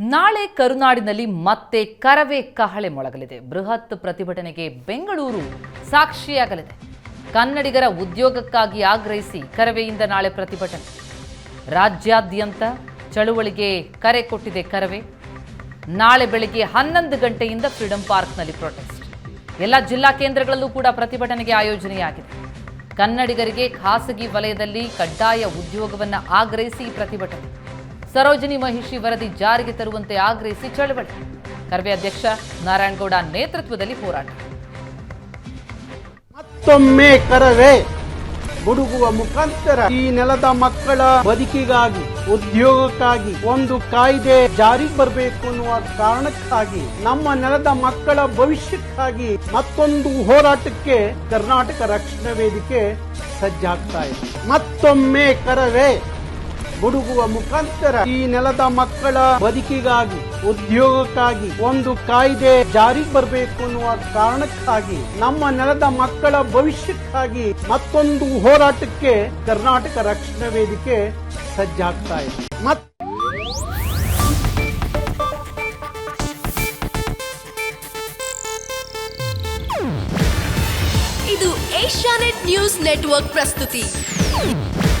ನಾಳೆ ಕರುನಾಡಿನಲ್ಲಿ ಮತ್ತೆ ಕರವೇ ಕಹಳೆ ಮೊಳಗಲಿದೆ. ಬೃಹತ್ ಪ್ರತಿಭಟನೆಗೆ ಬೆಂಗಳೂರು ಸಾಕ್ಷಿಯಾಗಲಿದೆ. ಕನ್ನಡಿಗರ ಉದ್ಯೋಗಕ್ಕಾಗಿ ಆಗ್ರಹಿಸಿ ಕರವೆಯಿಂದ ನಾಳೆ ಪ್ರತಿಭಟನೆ. ರಾಜ್ಯಾದ್ಯಂತ ಚಳುವಳಿಗೆ ಕರೆ ಕೊಟ್ಟಿದೆ ಕರವೇ. ನಾಳೆ ಬೆಳಗ್ಗೆ ಹನ್ನೊಂದು ಗಂಟೆಯಿಂದ ಫ್ರೀಡಂ ಪಾರ್ಕ್ನಲ್ಲಿ ಪ್ರೊಟೆಸ್ಟ್ ಎಲ್ಲ ಜಿಲ್ಲಾ ಕೇಂದ್ರಗಳಲ್ಲೂ ಕೂಡ ಪ್ರತಿಭಟನೆಗೆ ಆಯೋಜನೆಯಾಗಿದೆ. ಕನ್ನಡಿಗರಿಗೆ ಖಾಸಗಿ ವಲಯದಲ್ಲಿ ಕಡ್ಡಾಯ ಉದ್ಯೋಗವನ್ನು ಆಗ್ರಹಿಸಿ ಪ್ರತಿಭಟನೆ. ಸರೋಜಿನಿ ಮಹಿಷಿ ವರದಿ ಜಾರಿಗೆ ತರುವಂತೆ ಆಗ್ರಹಿಸಿ ಚಳವಳಿ. ಕರ್ವೆ ಅಧ್ಯಕ್ಷ ನಾರಾಯಣಗೌಡ ನೇತೃತ್ವದಲ್ಲಿ ಹೋರಾಟ. ಮತ್ತೊಮ್ಮೆ ಕರವೇ ಗುಡುಗುವ ಮುಖಾಂತರ ಈ ನೆಲದ ಮಕ್ಕಳ ಬದುಕಿಗಾಗಿ, ಉದ್ಯೋಗಕ್ಕಾಗಿ ಒಂದು ಕಾಯ್ದೆ ಜಾರಿ ಬರಬೇಕು ಅನ್ನುವ ಕಾರಣಕ್ಕಾಗಿ, ನಮ್ಮ ನೆಲದ ಮಕ್ಕಳ ಭವಿಷ್ಯಕ್ಕಾಗಿ ಮತ್ತೊಂದು ಹೋರಾಟಕ್ಕೆ ಕರ್ನಾಟಕ ರಕ್ಷಣಾ ವೇದಿಕೆ ಸಜ್ಜಾಗ್ತಾ ಇದೆ. ಮತ್ತೊಮ್ಮೆ ಕರವೇ ಗುಡುಗುವ ಮುಖಾಂತರ ಈ ನೆಲದ ಮಕ್ಕಳ ಬದುಕಿಗಾಗಿ, ಉದ್ಯೋಗಕ್ಕಾಗಿ ಒಂದು ಕಾಯ್ದೆ ಜಾರಿಗೆ ಬರಬೇಕು ಅನ್ನುವ ಕಾರಣಕ್ಕಾಗಿ, ನಮ್ಮ ನೆಲದ ಮಕ್ಕಳ ಭವಿಷ್ಯಕ್ಕಾಗಿ ಮತ್ತೊಂದು ಹೋರಾಟಕ್ಕೆ ಕರ್ನಾಟಕ ರಕ್ಷಣಾ ವೇದಿಕೆ ಸಜ್ಜಾಗ್ತಾ ಇದೆ. ಮತ್ ಇದು ಏಷ್ಯಾನೆಟ್ ನ್ಯೂಸ್ ನೆಟ್ವರ್ಕ್ ಪ್ರಸ್ತುತಿ.